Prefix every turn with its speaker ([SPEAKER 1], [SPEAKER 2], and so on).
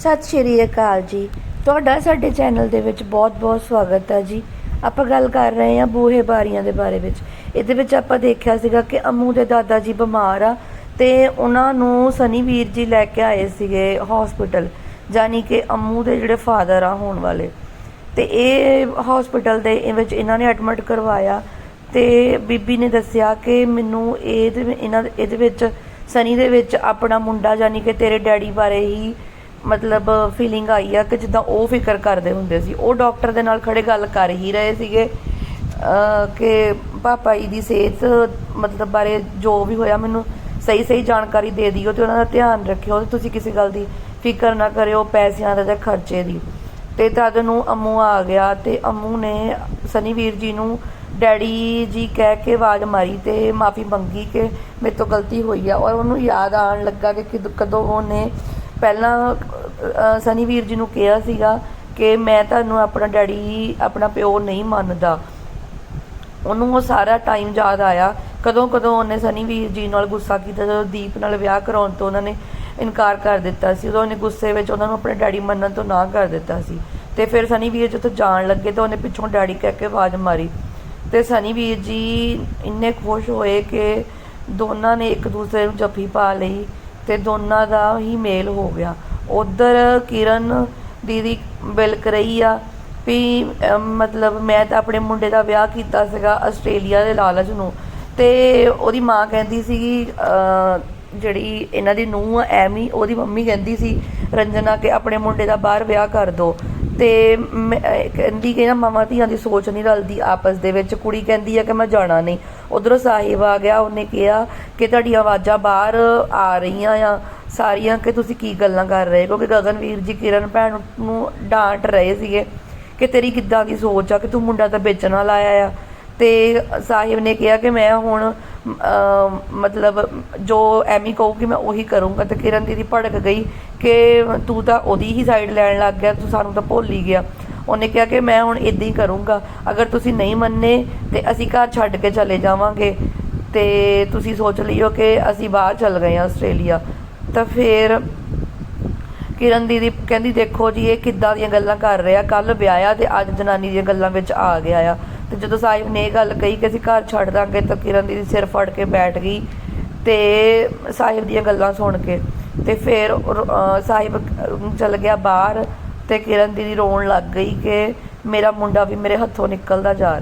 [SPEAKER 1] ਸਤਿ ਸ਼੍ਰੀ ਅਕਾਲ ਜੀ। ਤੁਹਾਡਾ ਸਾਡੇ ਚੈਨਲ ਦੇ ਵਿੱਚ ਬਹੁਤ-ਬਹੁਤ ਸਵਾਗਤ ਹੈ ਜੀ। ਆਪਾਂ ਗੱਲ ਕਰ ਰਹੇ ਹਾਂ ਬੂਹੇ ਬਾਰੀਆਂ ਦੇ ਬਾਰੇ ਵਿੱਚ। ਇਹਦੇ ਵਿੱਚ ਆਪਾਂ ਦੇਖਿਆ ਸੀਗਾ ਕਿ ਅਮੂ ਦੇ ਦਾਦਾ ਜੀ ਬਿਮਾਰ ਆ ਤੇ ਉਹਨਾਂ ਨੂੰ ਸਨੀ ਵੀਰ ਜੀ ਲੈ ਕੇ ਆਏ ਸੀਗੇ ਹਸਪੀਟਲ ਜਾਨੀ ਕਿ ਅਮੂ ਦੇ ਜਿਹੜੇ ਫਾਦਰ ਆ ਹੋਣ ਵਾਲੇ। ਤੇ ਇਹ ਹਸਪੀਟਲ ਦੇ ਵਿੱਚ ਇਹਨਾਂ ਨੇ ਐਡਮਿਟ ਕਰਵਾਇਆ ਤੇ ਬੀਬੀ ਨੇ ਦੱਸਿਆ ਕਿ ਮੈਨੂੰ ਇਹਦੇ ਇਹਨਾਂ ਇਹਦੇ ਵਿੱਚ ਸਨੀ ਦੇ ਵਿੱਚ ਆਪਣਾ ਮੁੰਡਾ ਯਾਨੀ ਕਿ ਤੇਰੇ ਡੈਡੀ ਬਾਰੇ ਹੀ ਮਤਲਬ ਫੀਲਿੰਗ ਆਈ ਆ ਕਿ ਜਿੱਦਾਂ ਉਹ ਫਿਕਰ ਕਰਦੇ ਹੁੰਦੇ ਸੀ। ਉਹ ਡਾਕਟਰ ਦੇ ਨਾਲ ਖੜੇ ਗੱਲ ਕਰ ਹੀ ਰਹੇ ਸੀਗੇ ਕਿ ਪਾਪਾ ਜੀ ਦੀ ਸਿਹਤ ਮਤਲਬ ਬਾਰੇ ਜੋ ਵੀ ਹੋਇਆ ਮੈਨੂੰ ਸਹੀ ਸਹੀ ਜਾਣਕਾਰੀ ਦੇ ਦਿਓ ਤੇ ਉਹਨਾਂ ਦਾ ਧਿਆਨ ਰੱਖਿਓ ਤੇ ਤੁਸੀਂ ਕਿਸੇ ਗੱਲ ਦੀ ਫਿਕਰ ਨਾ ਕਰਿਓ ਪੈਸਿਆਂ ਦਾ ਜਾਂ ਖਰਚੇ ਦੀ। ਤੇ ਤਦ ਨੂੰ ਅੰਮੂ ਆ ਗਿਆ ਤੇ ਅੰਮੂ ਨੇ ਸਨੀ ਵੀਰ ਜੀ ਨੂੰ ਡੈਡੀ ਜੀ ਕਹਿ ਕੇ ਆਵਾਜ਼ ਮਾਰੀ ਤੇ ਮਾਫੀ ਮੰਗੀ ਕਿ ਮੇਰੇ ਤੋਂ ਗਲਤੀ ਹੋਈ ਆ ਔਰ ਉਹਨੂੰ ਯਾਦ ਆਉਣ ਲੱਗਾ ਕਿ ਕਦੋਂ ਉਹਨੇ ਪਹਿਲਾਂ ਸਨੀ ਵੀਰ ਜੀ ਨੂੰ ਕਿਹਾ ਸੀਗਾ ਕਿ ਮੈਂ ਤੁਹਾਨੂੰ ਆਪਣਾ ਡੈਡੀ, ਆਪਣਾ ਪਿਓ ਨਹੀਂ ਮੰਨਦਾ। ਉਹਨੂੰ ਉਹ ਸਾਰਾ ਟਾਈਮ ਯਾਦ ਆਇਆ। ਕਦੋਂ ਕਦੋਂ ਉਹਨੇ ਸਨੀ ਵੀਰ ਜੀ ਨਾਲ ਗੁੱਸਾ ਕੀਤਾ, ਜਦੋਂ ਦੀਪ ਨਾਲ ਵਿਆਹ ਕਰਾਉਣ ਤੋਂ ਉਹਨਾਂ ਨੇ ਇਨਕਾਰ ਕਰ ਦਿੱਤਾ ਸੀ। ਉਦੋਂ ਉਹਨੇ ਗੁੱਸੇ ਵਿੱਚ ਉਹਨਾਂ ਨੂੰ ਆਪਣੇ ਡੈਡੀ ਮੰਨਣ ਤੋਂ ਨਾ ਕਰ ਦਿੱਤਾ ਸੀ। ਤੇ ਫਿਰ ਸਨੀ ਵੀਰ ਜਦੋਂ ਜਾਣ ਲੱਗੇ ਤਾਂ ਉਹਨੇ ਪਿੱਛੋਂ ਡੈਡੀ ਕਹਿ ਕੇ ਆਵਾਜ਼ ਮਾਰੀ। ਤੇ ਸਨੀ ਵੀਰ ਜੀ ਇੰਨੇ ਖੁਸ਼ ਹੋਏ ਕਿ ਦੋਨਾਂ ਨੇ ਇੱਕ ਦੂਸਰੇ ਨੂੰ ਜੱਫੀ ਪਾ ਲਈ। ਅਤੇ ਦੋਨਾਂ ਦਾ ਹੀ ਮੇਲ ਹੋ ਗਿਆ। ਉੱਧਰ ਕਿਰਨ ਦੀਦੀ ਬਿਲਕ ਰਹੀ ਆ ਵੀ ਮਤਲਬ ਮੈਂ ਤਾਂ ਆਪਣੇ ਮੁੰਡੇ ਦਾ ਵਿਆਹ ਕੀਤਾ ਸੀਗਾ ਆਸਟ੍ਰੇਲੀਆ ਦੇ ਲਾਲਚ ਨੂੰ। ਤੇ ਉਹਦੀ ਮਾਂ ਕਹਿੰਦੀ ਸੀਗੀ ਜਿਹੜੀ ਇਹਨਾਂ ਦੀ ਨੂੰਹ ਆ, ਐਮੀ, ਉਹਦੀ ਮੰਮੀ ਕਹਿੰਦੀ ਸੀ, ਰੰਜਨਾ, ਕਿ ਆਪਣੇ ਮੁੰਡੇ ਦਾ ਬਾਹਰ ਵਿਆਹ ਕਰ ਦੋ। ਤੇ ਮੈਂ- ਕਹਿੰਦੀ ਕਿ ਨਾ ਮਾਵਾਂ ਧੀਆਂ ਦੀ ਸੋਚ ਨਹੀਂ ਰਲਦੀ ਆਪਸ ਦੇ ਵਿੱਚ। ਕੁੜੀ ਕਹਿੰਦੀ ਆ ਕਿ ਮੈਂ ਜਾਣਾ ਨਹੀਂ। ਉਧਰੋਂ ਸਾਹਿਬ ਆ ਗਿਆ, ਉਹਨੇ ਕਿਹਾ ਕਿ ਤੁਹਾਡੀਆਂ ਆਵਾਜ਼ਾਂ ਬਾਹਰ ਆ ਰਹੀਆਂ ਆ। ਸਾਰੀਆਂ ਕਿ ਤੁਸੀਂ ਕੀ ਗੱਲਾਂ ਕਰ ਰਹੇ ਕਿਉਂਕਿ ਗਗਨਵੀਰ ਜੀ, ਕਿਰਨ ਭੈਣ ਨੂੰ ਡਾਂਟ ਰਹੇ ਸੀਗੇ ਕਿ ਤੇਰੀ ਕਿੱਦਾਂ ਦੀ ਸੋਚ ਆ ਕਿ ਤੂੰ ਮੁੰਡਾ ਤਾਂ ਵੇਚਣ ਵਾਲਾ ਆਇਆ ਆ। ਤੇ ਸਾਹਿਬ ਨੇ ਕਿਹਾ ਕਿ ਮੈਂ ਹੁਣ ਮਤਲਬ ਜੋ ਐਮੀ ਕਹੂਗੀ ਮੈਂ ਉਹੀ ਕਰੂੰਗਾ ਤੇ ਕਿਰਨ ਦੀਦੀ ਭੜਕ ਗਈ ਕਿ ਤੂੰ ਤਾਂ ਉਹਦੀ ਹੀ ਸਾਈਡ ਲੈਣ ਲੱਗ ਗਿਆ, ਤੂੰ ਸਾਨੂੰ ਤਾਂ ਭੁੱਲ ਹੀ ਗਿਆ। ਉਹਨੇ ਕਿਹਾ ਕਿ ਮੈਂ ਹੁਣ ਇਦਾਂ ਹੀ ਕਰੂੰਗਾ। ਅਗਰ ਤੁਸੀਂ ਨਹੀਂ ਮੰਨੇ ਤੇ ਅਸੀਂ ਘਰ ਛੱਡ ਕੇ ਚਲੇ ਜਾਵਾਂਗੇ ਤੇ ਤੁਸੀਂ ਸੋਚ ਲਿਓ ਕਿ ਅਸੀਂ ਬਾਹਰ ਚੱਲ ਗਏ ਹਾਂ ਆਸਟ੍ਰੇਲੀਆ। ਤਾਂ ਫਿਰ ਕਿਰਨ ਦੀਦੀ ਕਹਿੰਦੀ, ਦੇਖੋ ਜੀ, ਇਹ ਕਿੱਦਾਂ ਦੀਆਂ ਗੱਲਾਂ ਕਰ ਰਿਹਾ ਕੱਲ ਵਿਆਹਿਆ ਤੇ ਅੱਜ ਜਨਾਨੀ ਦੀਆਂ ਗੱਲਾਂ ਵਿੱਚ ਆ ਗਿਆ ਆ। ਤੇ ਜਦੋਂ ਸਾਹਿਬ ਨੇ ਇਹ ਗੱਲ ਕਹੀ ਕਿ ਅਸੀਂ ਘਰ ਛੱਡ ਦਾਂਗੇ ਤਾਂ ਕਿਰਨ ਦੀ ਸਿਰ ਫੜ ਕੇ ਬੈਠ ਗਈ ਤੇ ਸਾਹਿਬ ਦੀਆਂ ਗੱਲਾਂ ਸੁਣ ਕੇ ਤੇ ਫਿਰ ਸਾਹਿਬ ਚਲ ਗਿਆ ਬਾਹਰ ਤੇ ਕਿਰਨ ਦੀ ਰੋਣ ਲੱਗ ਗਈ ਕਿ ਮੇਰਾ ਮੁੰਡਾ ਵੀ ਮੇਰੇ ਹੱਥੋਂ ਨਿਕਲਦਾ ਜਾ ਰਿਹਾ